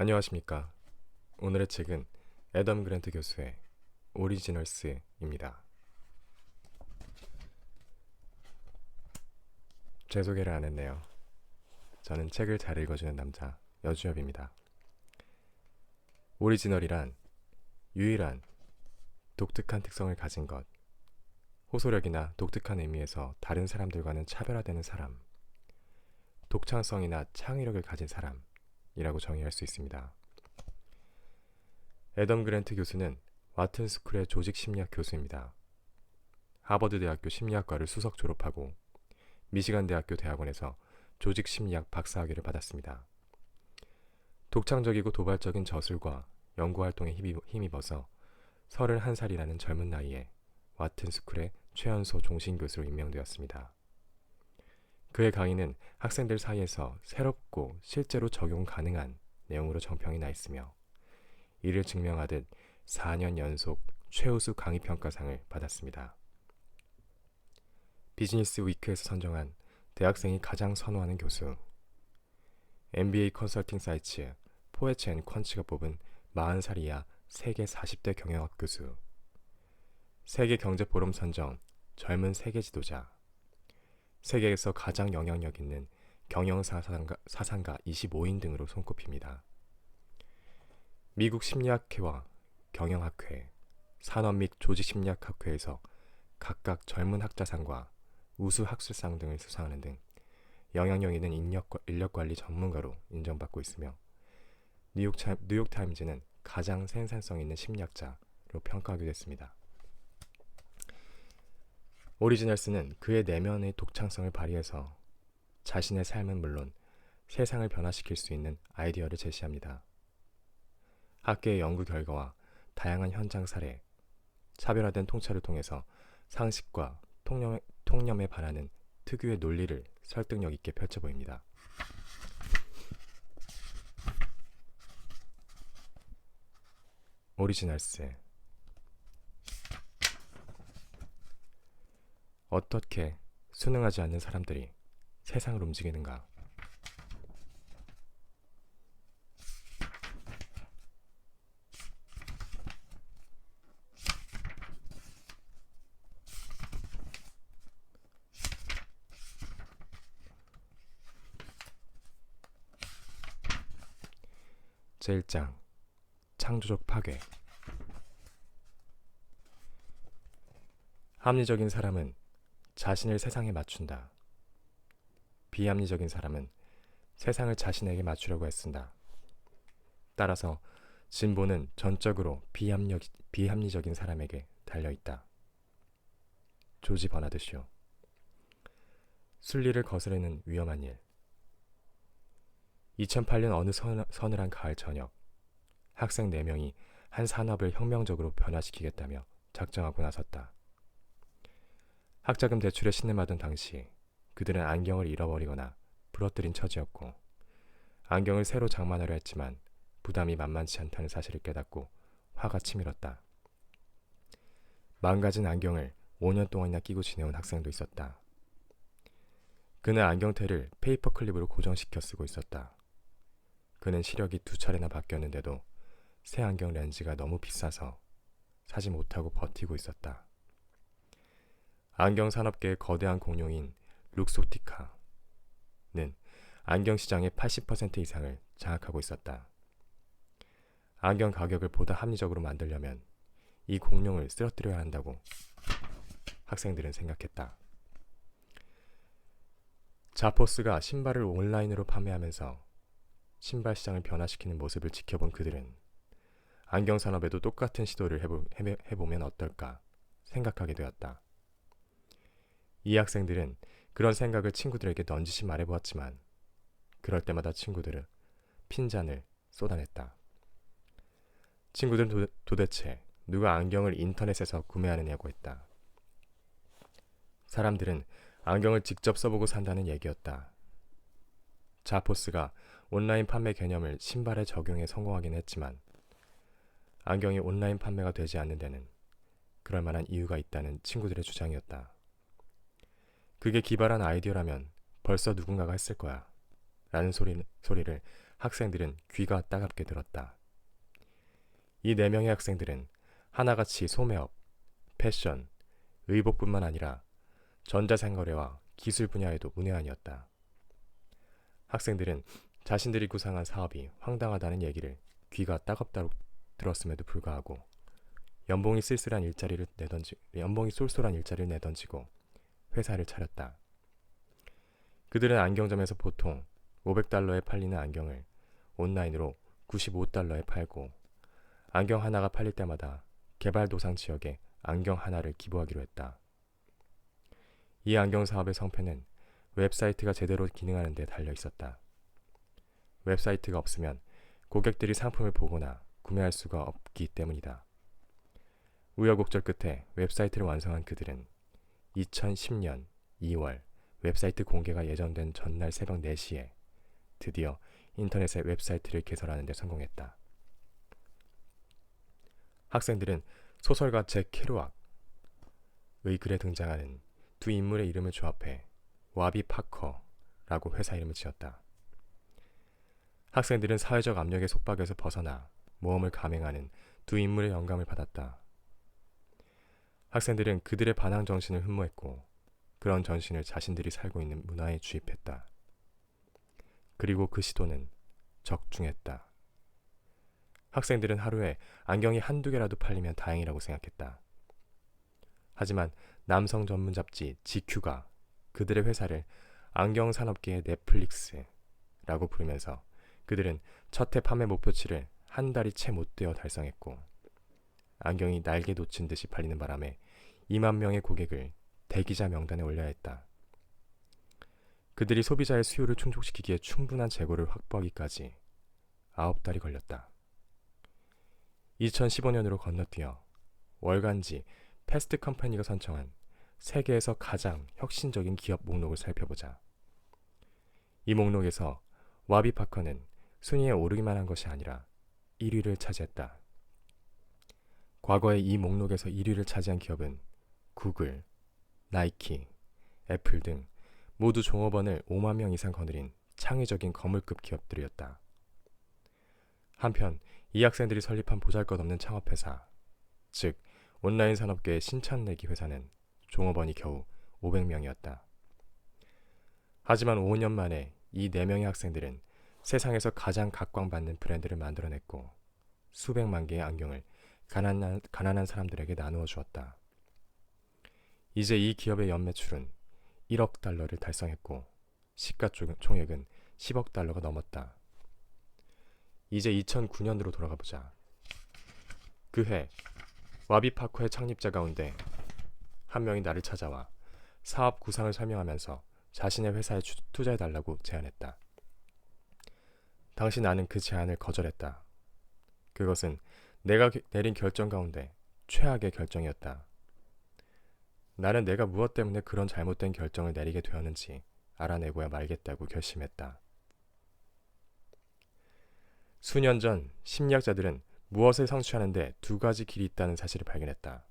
안녕하십니까. 오늘의 책은 애덤 그랜트 교수의 오리지널스입니다. 제 소개를 안 했네요. 저는 책을 잘 읽어주는 남자 여주엽입니다. 오리지널이란 유일한 독특한 특성을 가진 것, 호소력이나 독특한 의미에서 다른 사람들과는 차별화되는 사람, 독창성이나 창의력을 가진 사람 이라고 정의할 수 있습니다. 애덤 그랜트 교수는 와튼 스쿨의 조직 심리학 교수입니다. 하버드 대학교 심리학과를 수석 졸업하고 미시간 대학교 대학원에서 조직 심리학 박사학위를 받았습니다. 독창적이고 도발적인 저술과 연구 활동에 힘입어서 31살이라는 젊은 나이에 와튼 스쿨의 최연소 종신 교수로 임명되었습니다. 그의 강의는 학생들 사이에서 새롭고 실제로 적용 가능한 내용으로 정평이 나 있으며 이를 증명하듯 4년 연속 최우수 강의 평가상을 받았습니다. 비즈니스 위크에서 선정한 대학생이 가장 선호하는 교수. MBA 컨설팅 사이트 포에치 앤 퀀치가 뽑은 40살 이하 세계 40대 경영학 교수. 세계 경제 포럼 선정 젊은 세계 지도자 세계에서 가장 영향력 있는 경영사 사상가, 사상가 25인 등으로 손꼽힙니다. 미국 심리학회와 경영학회, 산업 및 조직심리학학회에서 각각 젊은 학자상과 우수 학술상 등을 수상하는 등 영향력 있는 인력, 인력 관리 전문가로 인정받고 있으며 뉴욕, 뉴욕타임즈는 가장 생산성 있는 심리학자로 평가하기도 했습니다. 오리지널스는 그의 내면의 독창성을 발휘해서 자신의 삶은 물론 세상을 변화시킬 수 있는 아이디어를 제시합니다. 학계의 연구 결과와 다양한 현장 사례, 차별화된 통찰을 통해서 상식과 통념, 통념에 반하는 특유의 논리를 설득력 있게 펼쳐 보입니다. 오리지널스 어떻게 순응하지 않는 사람들이 세상을 움직이는가? 제1장 창조적 파괴 합리적인 사람은 자신을 세상에 맞춘다. 비합리적인 사람은 세상을 자신에게 맞추려고 애쓴다. 따라서 진보는 전적으로 비합력, 비합리적인 사람에게 달려있다. 조지 버나드쇼 순리를 거스르는 위험한 일 2008년 어느 서늘한 가을 저녁 학생 4명이 한 산업을 혁명적으로 변화시키겠다며 작정하고 나섰다. 학자금 대출에 신뢰받은 당시 그들은 안경을 잃어버리거나 부러뜨린 처지였고 안경을 새로 장만하려 했지만 부담이 만만치 않다는 사실을 깨닫고 화가 치밀었다. 망가진 안경을 5년 동안이나 끼고 지내온 학생도 있었다. 그는 안경테를 페이퍼 클립으로 고정시켜 쓰고 있었다. 그는 시력이 두 차례나 바뀌었는데도 새 안경 렌즈가 너무 비싸서 사지 못하고 버티고 있었다. 안경 산업계의 거대한 공룡인 룩소티카는 안경 시장의 80% 이상을 장악하고 있었다. 안경 가격을 보다 합리적으로 만들려면 이 공룡을 쓰러뜨려야 한다고 학생들은 생각했다. 자포스가 신발을 온라인으로 판매하면서 신발 시장을 변화시키는 모습을 지켜본 그들은 안경 산업에도 똑같은 시도를 해보, 해보면 어떨까 생각하게 되었다. 이 학생들은 그런 생각을 친구들에게 넌지시 말해보았지만 그럴 때마다 친구들은 핀잔을 쏟아냈다. 친구들은 도, 도대체 누가 안경을 인터넷에서 구매하느냐고 했다. 사람들은 안경을 직접 써보고 산다는 얘기였다. 자포스가 온라인 판매 개념을 신발에 적용해 성공하긴 했지만 안경이 온라인 판매가 되지 않는 데는 그럴 만한 이유가 있다는 친구들의 주장이었다. 그게 기발한 아이디어라면 벌써 누군가가 했을 거야. 라는 소리, 소리를 학생들은 귀가 따갑게 들었다. 이 네 명의 학생들은 하나같이 소매업, 패션, 의복뿐만 아니라 전자생거래와 기술 분야에도 문외한이었다. 학생들은 자신들이 구상한 사업이 황당하다는 얘기를 귀가 따갑다고 들었음에도 불구하고 연봉이 쓸쓸한 일자리를 내던지 연봉이 쏠쏠한 일자리를 내던지고 회사를 차렸다. 그들은 안경점에서 보통 500달러에 팔리는 안경을 온라인으로 95달러에 팔고 안경 하나가 팔릴 때마다 개발도상 지역에 안경 하나를 기부하기로 했다. 이 안경 사업의 성패는 웹사이트가 제대로 기능하는 데 달려 있었다. 웹사이트가 없으면 고객들이 상품을 보거나 구매할 수가 없기 때문이다. 우여곡절 끝에 웹사이트를 완성한 그들은 2010년 2월 웹사이트 공개가 예정된 전날 새벽 4시에 드디어 인터넷에 웹사이트를 개설하는 데 성공했다. 학생들은 소설가 잭 케루악의 글에 등장하는 두 인물의 이름을 조합해 와비 파커라고 회사 이름을 지었다. 학생들은 사회적 압력의 속박에서 벗어나 모험을 감행하는 두 인물의 영감을 받았다. 학생들은 그들의 반항 정신을 흠모했고 그런 정신을 자신들이 살고 있는 문화에 주입했다. 그리고 그 시도는 적중했다. 학생들은 하루에 안경이 한두 개라도 팔리면 다행이라고 생각했다. 하지만 남성 전문 잡지 GQ가 그들의 회사를 안경 산업계의 넷플릭스라고 부르면서 그들은 첫 해 판매 목표치를 한 달이 채 못 되어 달성했고 안경이 날개 놓친 듯이 팔리는 바람에 2만 명의 고객을 대기자 명단에 올려야 했다. 그들이 소비자의 수요를 충족시키기에 충분한 재고를 확보하기까지 9달이 걸렸다. 2015년으로 건너뛰어 월간지 패스트 컴퍼니가 선정한 세계에서 가장 혁신적인 기업 목록을 살펴보자. 이 목록에서 와비 파커는 순위에 오르기만 한 것이 아니라 1위를 차지했다. 과거에 이 목록에서 1위를 차지한 기업은 구글, 나이키, 애플 등 모두 종업원을 5만 명 이상 거느린 창의적인 거물급 기업들이었다. 한편 이 학생들이 설립한 보잘것없는 창업회사, 즉 온라인 산업계의 신천내기 회사는 종업원이 겨우 500명이었다. 하지만 5년 만에 이 4명의 학생들은 세상에서 가장 각광받는 브랜드를 만들어냈고 수백만 개의 안경을 가난한, 가난한 사람들에게 나누어 주었다. 이제 이 기업의 연매출은 1억 달러를 달성했고 시가총액은 10억 달러가 넘었다. 이제 2009년으로 돌아가 보자. 그해 와비파커의 창립자 가운데 한 명이 나를 찾아와 사업 구상을 설명하면서 자신의 회사에 투자해 달라고 제안했다. 당시 나는 그 제안을 거절했다. 그것은 내가 내린 결정 가운데 최악의 결정이었다. 나는 내가 무엇 때문에 그런 잘못된 결정을 내리게 되었는지 알아내고야 말겠다고 결심했다. 수년 전 심리학자들은 무엇을 성취하는데 두 가지 길이 있다는 사실을 발견했다.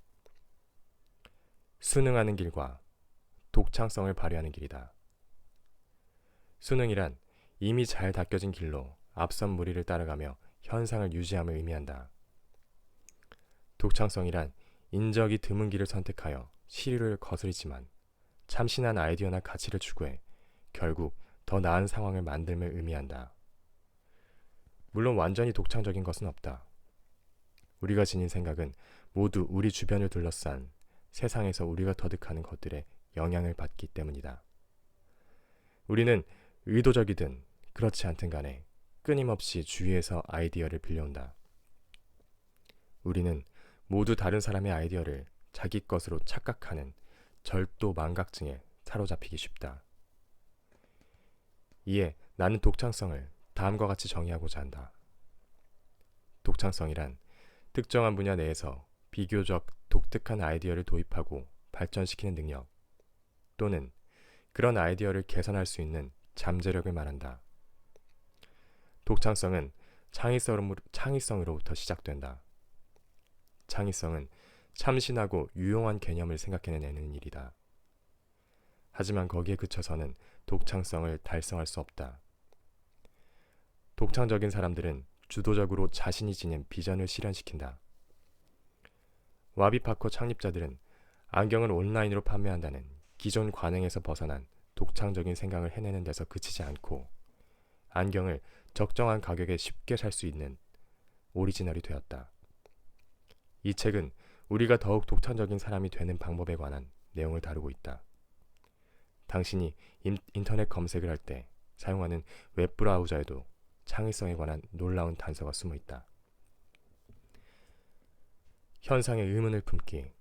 수능하는 길과 독창성을 발휘하는 길이다. 수능이란 이미 잘 닦여진 길로 앞선 무리를 따라가며 현상을 유지함을 의미한다. 독창성이란 인적이 드문 길을 선택하여 시류를 거스리지만 참신한 아이디어나 가치를 추구해 결국 더 나은 상황을 만들며 의미한다. 물론 완전히 독창적인 것은 없다. 우리가 지닌 생각은 모두 우리 주변을 둘러싼 세상에서 우리가 터득하는 것들에 영향을 받기 때문이다. 우리는 의도적이든 그렇지 않든 간에 끊임없이 주위에서 아이디어를 빌려온다. 우리는 모두 다른 사람의 아이디어를 자기 것으로 착각하는 절도 망각증에 사로잡히기 쉽다. 이에 나는 독창성을 다음과 같이 정의하고자 한다. 독창성이란 특정한 분야 내에서 비교적 독특한 아이디어를 도입하고 발전시키는 능력 또는 그런 아이디어를 개선할 수 있는 잠재력을 말한다. 독창성은 창의성으로부터 시작된다. 창의성은 참신하고 유용한 개념을 생각해내는 일이다. 하지만 거기에 그쳐서는 독창성을 달성할 수 없다. 독창적인 사람들은 주도적으로 자신이 지닌 비전을 실현시킨다. 와비파커 창립자들은 안경을 온라인으로 판매한다는 기존 관행에서 벗어난 독창적인 생각을 해내는 데서 그치지 않고 안경을 적정한 가격에 쉽게 살 수 있는 오리지널이 되었다. 이 책은 우리가 더욱 독창적인 사람이 되는 방법에 관한 내용을 다루고 있다. 당신이 인, 인터넷 검색을 할 때 사용하는 웹 브라우저에도 창의성에 관한 놀라운 단서가 숨어 있다. 현상의 의문을 품기.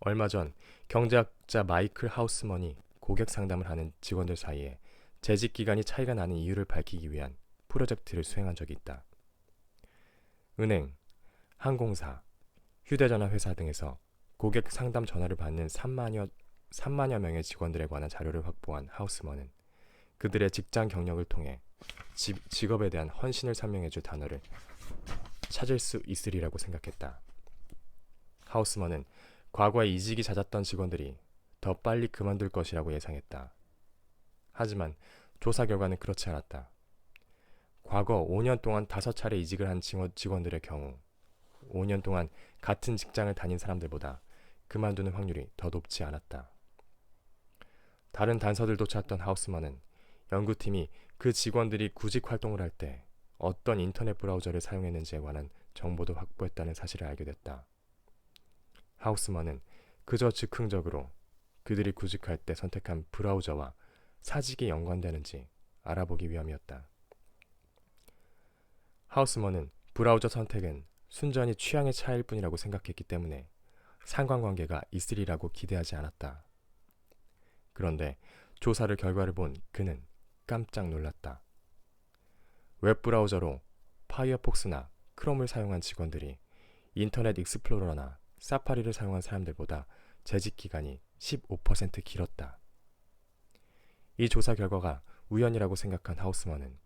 얼마 전 경제학자 마이클 하우스먼이 고객 상담을 하는 직원들 사이에 재직 기간이 차이가 나는 이유를 밝히기 위한 프로젝트를 수행한 적이 있다. 은행, 항공사, 휴대전화 회사 등에서 고객 상담 전화를 받는 3만여, 3만여 명의 직원들에 관한 자료를 확보한 하우스먼은 그들의 직장 경력을 통해 지, 직업에 대한 헌신을 설명해줄 단어를 찾을 수 있으리라고 생각했다. 하우스먼은 과거에 이직이 잦았던 직원들이 더 빨리 그만둘 것이라고 예상했다. 하지만 조사 결과는 그렇지 않았다. 과거 5년 동안 다섯 차례 이직을 한 직원- 직원들의 경우 5년 동안 같은 직장을 다닌 사람들보다 그만두는 확률이 더 높지 않았다. 다른 단서들도 찾던 하우스만은 연구팀이 그 직원들이 구직 활동을 할 때 어떤 인터넷 브라우저를 사용했는지에 관한 정보도 확보했다는 사실을 알게 됐다. 하우스만은 그저 즉흥적으로 그들이 구직할 때 선택한 브라우저와 사직이 연관되는지 알아보기 위함이었다. 하우스먼은 브라우저 선택은 순전히 취향의 차이일 뿐이라고 생각했기 때문에 상관관계가 있으리라고 기대하지 않았다. 그런데 조사를 결과를 본 그는 깜짝 놀랐다. 웹브라우저로 파이어폭스나 크롬을 사용한 직원들이 인터넷 익스플로러나 사파리를 사용한 사람들보다 재직 기간이 15% 길었다. 이 조사 결과가 우연이라고 생각한 하우스먼은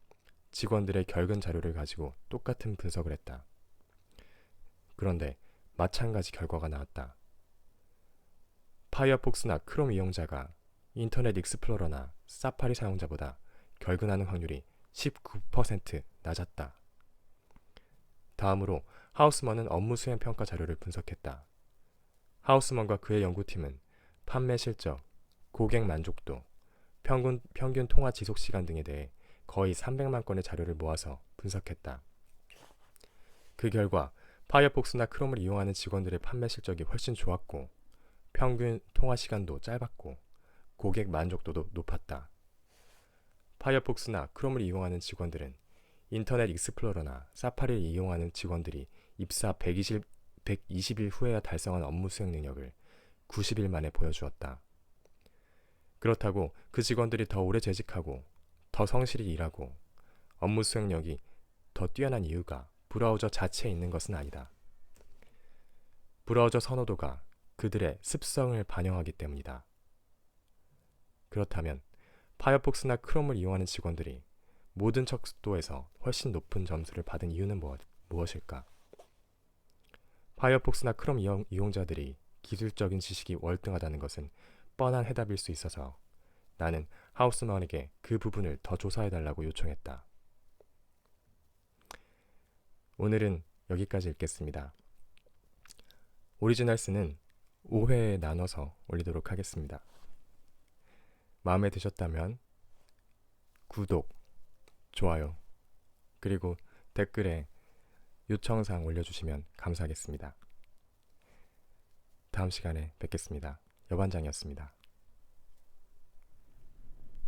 직원들의 결근 자료를 가지고 똑같은 분석을 했다. 그런데 마찬가지 결과가 나왔다. 파이어폭스나 크롬 이용자가 인터넷 익스플로러나 사파리 사용자보다 결근하는 확률이 19% 낮았다. 다음으로 하우스먼은 업무 수행 평가 자료를 분석했다. 하우스먼과 그의 연구팀은 판매 실적, 고객 만족도, 평균, 평균 통화 지속 시간 등에 대해 거의 300만 건의 자료를 모아서 분석했다. 그 결과 파이어폭스나 크롬을 이용하는 직원들의 판매 실적이 훨씬 좋았고 평균 통화 시간도 짧았고 고객 만족도도 높았다. 파이어폭스나 크롬을 이용하는 직원들은 인터넷 익스플로러나 사파리를 이용하는 직원들이 입사 120, 120일 후에야 달성한 업무 수행 능력을 90일 만에 보여주었다. 그렇다고 그 직원들이 더 오래 재직하고 더 성실히 일하고 업무 수행력이 더 뛰어난 이유가 브라우저 자체에 있는 것은 아니다. 브라우저 선호도가 그들의 습성을 반영하기 때문이다. 그렇다면 파이어폭스나 크롬을 이용하는 직원들이 모든 척도에서 훨씬 높은 점수를 받은 이유는 무엇, 무엇일까? 파이어폭스나 크롬 이용, 이용자들이 기술적인 지식이 월등하다는 것은 뻔한 해답일 수 있어서 나는 하우스만에게 그 부분을 더 조사해달라고 요청했다. 오늘은 여기까지 읽겠습니다. 오리지널스는 5회에 나눠서 올리도록 하겠습니다. 마음에 드셨다면 구독, 좋아요, 그리고 댓글에 요청사항 올려주시면 감사하겠습니다. 다음 시간에 뵙겠습니다. 여반장이었습니다.